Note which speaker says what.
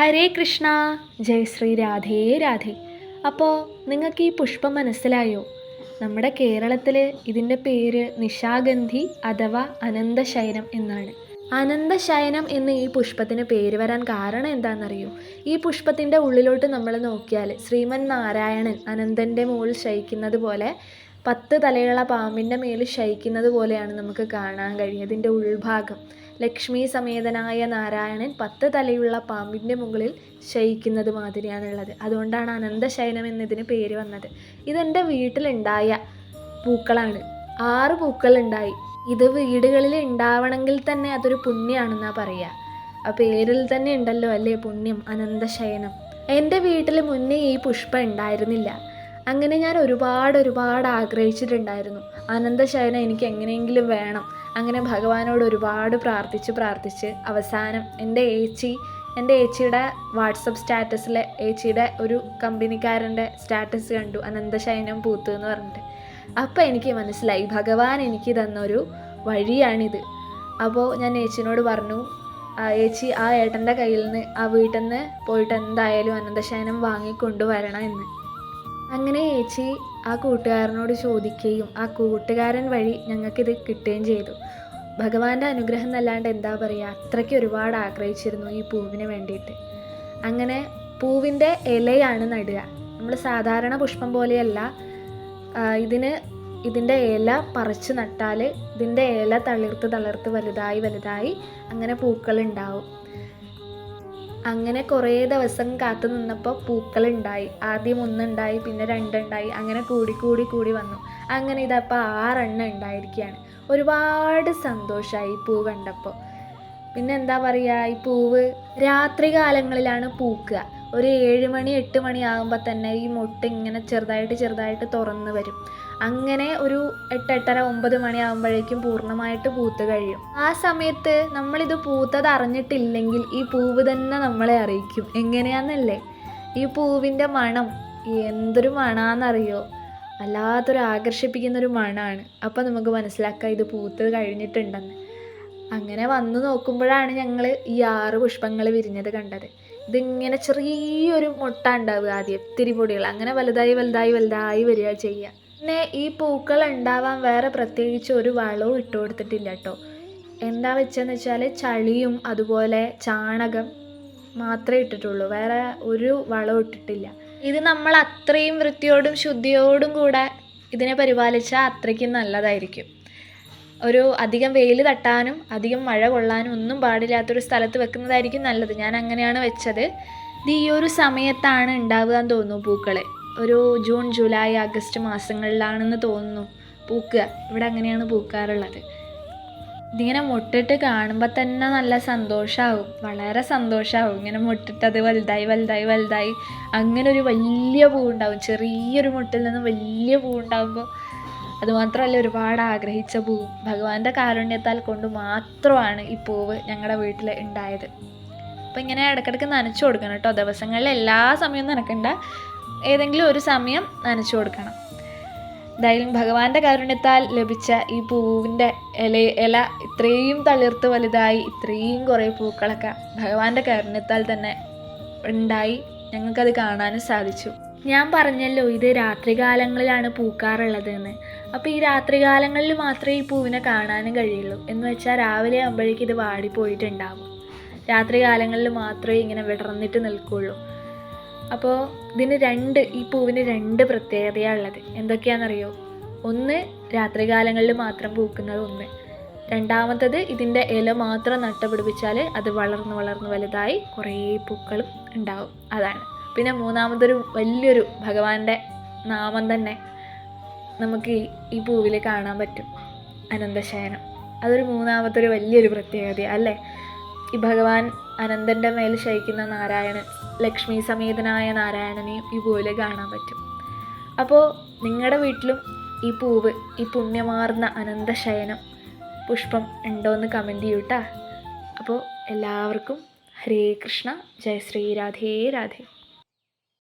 Speaker 1: ഹരേ കൃഷ്ണ. ജയ് ശ്രീ രാധേ രാധേ. അപ്പോൾ നിങ്ങൾക്ക് ഈ പുഷ്പം മനസ്സിലായോ? നമ്മുടെ കേരളത്തിൽ ഇതിന്റെ പേര് നിശാഗന്ധി അഥവാ അനന്തശയനം എന്നാണ്. അനന്തശയനം എന്ന് ഈ പുഷ്പത്തിന് പേര് വരാൻ കാരണം എന്താണെന്നറിയോ? ഈ പുഷ്പത്തിന്റെ ഉള്ളിലോട്ട് നമ്മൾ നോക്കിയാൽ ശ്രീമൻ നാരായണൻ അനന്തന്റെ മുകളിൽ ശയിക്കുന്നത് പോലെ പത്ത് തലയുള്ള പാമ്പിന്റെ മേൽ ശയിക്കുന്നത് പോലെയാണ് നമുക്ക് കാണാൻ കഴിയുക ഇതിന്റെ ഉൾഭാഗം. ലക്ഷ്മി സമേതനായ നാരായണൻ പത്ത് തലയുള്ള പാമ്പിന്റെ മുകളിൽ ശയിക്കുന്നത് മാതിരിയാണുള്ളത്. അതുകൊണ്ടാണ് അനന്തശയനം എന്നതിന് പേര് വന്നത്. ഇതെന്റെ വീട്ടിലുണ്ടായ പൂക്കളാണ്. ആറ് പൂക്കളുണ്ടായി. ഇത് വീടുകളിൽ ഉണ്ടാവണമെങ്കിൽ തന്നെ അതൊരു പുണ്യമാണെന്നാണ് പറയുക ആ പേരിൽ തന്നെ ഉണ്ടല്ലോ അല്ലേ പുണ്യം അനന്തശയനം. എന്റെ വീട്ടിൽ മുന്നേ ഈ പുഷ്പം ഉണ്ടായിരുന്നില്ല. അങ്ങനെ ഞാൻ ഒരുപാട് ഒരുപാട് ആഗ്രഹിച്ചിട്ടുണ്ടായിരുന്നു. അനന്തശയനം എനിക്ക് എങ്ങനെയെങ്കിലും വേണം. അങ്ങനെ ഭഗവാനോട് ഒരുപാട് പ്രാർത്ഥിച്ച് പ്രാർത്ഥിച്ച് അവസാനം എന്റെ ഏച്ചി എന്റെ ഏച്ചിയുടെ വാട്സപ്പ് സ്റ്റാറ്റസിലെ ഏച്ചിയുടെ ഒരു കമ്പനിക്കാരന്റെ സ്റ്റാറ്റസ് കണ്ടു അനന്തശയനം പൂത്ത് എന്ന് പറഞ്ഞിട്ട്. അപ്പോൾ എനിക്ക് മനസ്സിലായി ഭഗവാൻ എനിക്ക് തന്നൊരു വഴിയാണിത്. അപ്പോൾ ഞാൻ ഏച്ചിനോട് പറഞ്ഞു ഏച്ചി ആ ഏട്ടന്റെ കയ്യിൽ നിന്ന് ആ വീട്ടിൽ നിന്ന് പോയിട്ട് എന്തായാലും അനന്തശയനം വാങ്ങിക്കൊണ്ടുവരണം എന്ന്. അങ്ങനെ ചേച്ചി ആ കൂട്ടുകാരനോട് ചോദിക്കുകയും ആ കൂട്ടുകാരൻ വഴി ഞങ്ങൾക്കിത് കിട്ടുകയും ചെയ്തു. ഭഗവാന്റെ അനുഗ്രഹം എന്നല്ലാണ്ട് എന്താ പറയുക അത്രയ്ക്ക് ഒരുപാട് ആഗ്രഹിച്ചിരുന്നു ഈ പൂവിന് വേണ്ടിയിട്ട്. അങ്ങനെ പൂവിന്റെ ഇലയാണ് നടുക. നമ്മൾ സാധാരണ പുഷ്പം പോലെയല്ല ഇതിന് ഇതിന്റെ ഇല പറിച്ച് നട്ടാൽ ഇതിന്റെ ഇല തളിർത്ത് തളിർത്ത് വലുതായി വലുതായി അങ്ങനെ പൂക്കളുണ്ടാവും. അങ്ങനെ കുറേ ദിവസം കാത്തു നിന്നപ്പോൾ പൂക്കളുണ്ടായി. ആദ്യം ഒന്നുണ്ടായി പിന്നെ രണ്ടുണ്ടായി. അങ്ങനെ കൂടി കൂടി കൂടി വന്നു. അങ്ങനെ ഇതപ്പോൾ ആറെണ്ണം ഉണ്ടായിരിക്കുകയാണ് ഒരുപാട് സന്തോഷമായി പൂ കണ്ടപ്പോൾ. പിന്നെ എന്താ പറയുക ഈ പൂവ് രാത്രി കാലങ്ങളിലാണ് പൂക്കുക. ഒരു ഏഴ് മണി എട്ട് മണി ആകുമ്പോൾ തന്നെ ഈ മുട്ട ഇങ്ങനെ ചെറുതായിട്ട് ചെറുതായിട്ട് തുറന്ന് വരും. അങ്ങനെ ഒരു എട്ട് എട്ടര ഒമ്പത് മണി ആകുമ്പോഴേക്കും പൂർണമായിട്ട് പൂത്ത് കഴിയും. ആ സമയത്ത് നമ്മളിത് പൂത്തത് അറിഞ്ഞിട്ടില്ലെങ്കിൽ ഈ പൂവ് തന്നെ നമ്മളെ അറിയിക്കും. എങ്ങനെയാണെന്നല്ലേ ഈ പൂവിന്റെ മണം എന്തൊരു മണാന്നറിയോ? വല്ലാത്തൊരു ആകർഷിപ്പിക്കുന്നൊരു മണമാണ് അപ്പം നമുക്ക് മനസ്സിലാക്കാം ഇത് പൂത്ത് കഴിഞ്ഞിട്ടുണ്ടെന്ന്. അങ്ങനെ വന്നു നോക്കുമ്പോഴാണ് ഞങ്ങൾ ഈ ആറ് പുഷ്പങ്ങൾ വിരിഞ്ഞത് കണ്ടത്. ഇതിങ്ങനെ ചെറിയൊരു മുട്ട ഉണ്ടാവുക ആദ്യം ഇത്തിരി പൊടികൾ അങ്ങനെ വലുതായി വലുതായി വലുതായി വരിക ചെയ്യുക. പിന്നെ ഈ പൂക്കൾ ഉണ്ടാവാൻ വേറെ പ്രത്യേകിച്ച് ഒരു വളവും ഇട്ട് കൊടുത്തിട്ടില്ല കേട്ടോ. എന്താ വെച്ചെന്ന് വെച്ചാൽ ചളിയും അതുപോലെ ചാണകം മാത്രമേ ഇട്ടിട്ടുള്ളൂ. വേറെ ഒരു വളവും ഇട്ടിട്ടില്ല. ഇത് നമ്മൾ അത്രയും വൃത്തിയോടും ശുദ്ധിയോടും കൂടെ ഇതിനെ പരിപാലിച്ചാൽ അത്രയ്ക്കും നല്ലതായിരിക്കും. ഒരു അധികം വെയിൽ തട്ടാനും അധികം മഴ കൊള്ളാനും ഒന്നും പാടില്ലാത്തൊരു സ്ഥലത്ത് വെക്കുന്നതായിരിക്കും നല്ലത്. ഞാൻ അങ്ങനെയാണ് വെച്ചത്. ഇത് ഈ ഒരു സമയത്താണ് ഉണ്ടാവുക എന്ന് തോന്നുന്നു പൂക്കൾ ഒരു ജൂൺ ജൂലൈ ആഗസ്റ്റ് മാസങ്ങളിലാണെന്ന് തോന്നുന്നു പൂക്കുക ഇവിടെ അങ്ങനെയാണ് പൂക്കാറുള്ളത്. ഇതിങ്ങനെ മുട്ടിട്ട് കാണുമ്പോൾ തന്നെ നല്ല സന്തോഷമാവും വളരെ സന്തോഷമാവും ഇങ്ങനെ മുട്ടിട്ട് അത് വലുതായി വലുതായി വലുതായി. അങ്ങനെ ഒരു വലിയ പൂവുണ്ടാവും. ചെറിയൊരു മുട്ടിൽ നിന്ന് വലിയ പൂവുണ്ടാകുമ്പോൾ അതുമാത്രമല്ല ഒരുപാട് ആഗ്രഹിച്ച പൂവ് ഭഗവാന്റെ കാരുണ്യത്താൽ കൊണ്ട് മാത്രമാണ് ഈ പൂവ് ഞങ്ങളുടെ വീട്ടിൽ ഉണ്ടായത്. അപ്പം ഇങ്ങനെ ഇടയ്ക്കിടയ്ക്ക് നനച്ചു കൊടുക്കണം കേട്ടോ. ദിവസങ്ങളിൽ എല്ലാ സമയവും നനക്കണ്ട. ഏതെങ്കിലും ഒരു സമയം നനച്ചു കൊടുക്കണം. എന്തായാലും ഭഗവാന്റെ കാരുണ്യത്താൽ ലഭിച്ച ഈ പൂവിന്റെ ഇല ഇല ഇത്രയും തളിർത്ത് വലുതായി ഇത്രയും കുറേ പൂക്കളൊക്കെ ഭഗവാന്റെ കാരുണ്യത്താൽ തന്നെ ഉണ്ടായി. ഞങ്ങൾക്കത് കാണാനും സാധിച്ചു. ഞാൻ പറഞ്ഞല്ലോ ഇത് രാത്രികാലങ്ങളിലാണ് പൂക്കാറുള്ളത് എന്ന് അപ്പോൾ ഈ രാത്രികാലങ്ങളിൽ മാത്രമേ ഈ പൂവിനെ കാണാനും കഴിയുള്ളൂ. എന്ന് വെച്ചാൽ രാവിലെ ആകുമ്പോഴേക്കും ഇത് വാടിപ്പോയിട്ടുണ്ടാവും. രാത്രികാലങ്ങളിൽ മാത്രമേ ഇങ്ങനെ വിടർന്നിട്ട് നിൽക്കുകയുള്ളൂ അപ്പോൾ ഇതിന് രണ്ട് ഈ പൂവിന് രണ്ട് പ്രത്യേകതയാണ് ഉള്ളത്. എന്തൊക്കെയാണെന്നറിയോ? ഒന്ന് രാത്രികാലങ്ങളിൽ മാത്രം പൂക്കുന്നത് ഒന്ന്. രണ്ടാമത്തത് ഇതിന്റെ ഇല മാത്രം നട്ടുപിടിപ്പിച്ചാൽ അത് വളർന്ന് വളർന്ന് വലുതായി കുറേ പൂക്കളും ഉണ്ടാവും. അതാണ്. പിന്നെ മൂന്നാമതൊരു വലിയൊരു ഭഗവാന്റെ നാമം തന്നെ. നമുക്ക് ഈ പൂവിൽ കാണാൻ പറ്റും. അനന്തശയനം. അതൊരു മൂന്നാമത്തെ ഒരു വലിയൊരു പ്രത്യേകത അല്ലേ? ഈ ഭഗവാൻ അനന്തന്റെ മേൽ ശയിക്കുന്ന നാരായണൻ ലക്ഷ്മി സമേതനായ നാരായണനെയും ഈ പൂവിൽ കാണാൻ പറ്റും. അപ്പോൾ നിങ്ങളുടെ വീട്ടിലും ഈ പൂവ് ഈ പുണ്യമാർന്ന അനന്തശയനം പുഷ്പം ഉണ്ടോ എന്ന് കമന്റ് ചെയ്യൂട്ടാ. അപ്പോൾ എല്ലാവർക്കും ഹരേ കൃഷ്ണ ജയ ശ്രീ രാധേ രാധേ.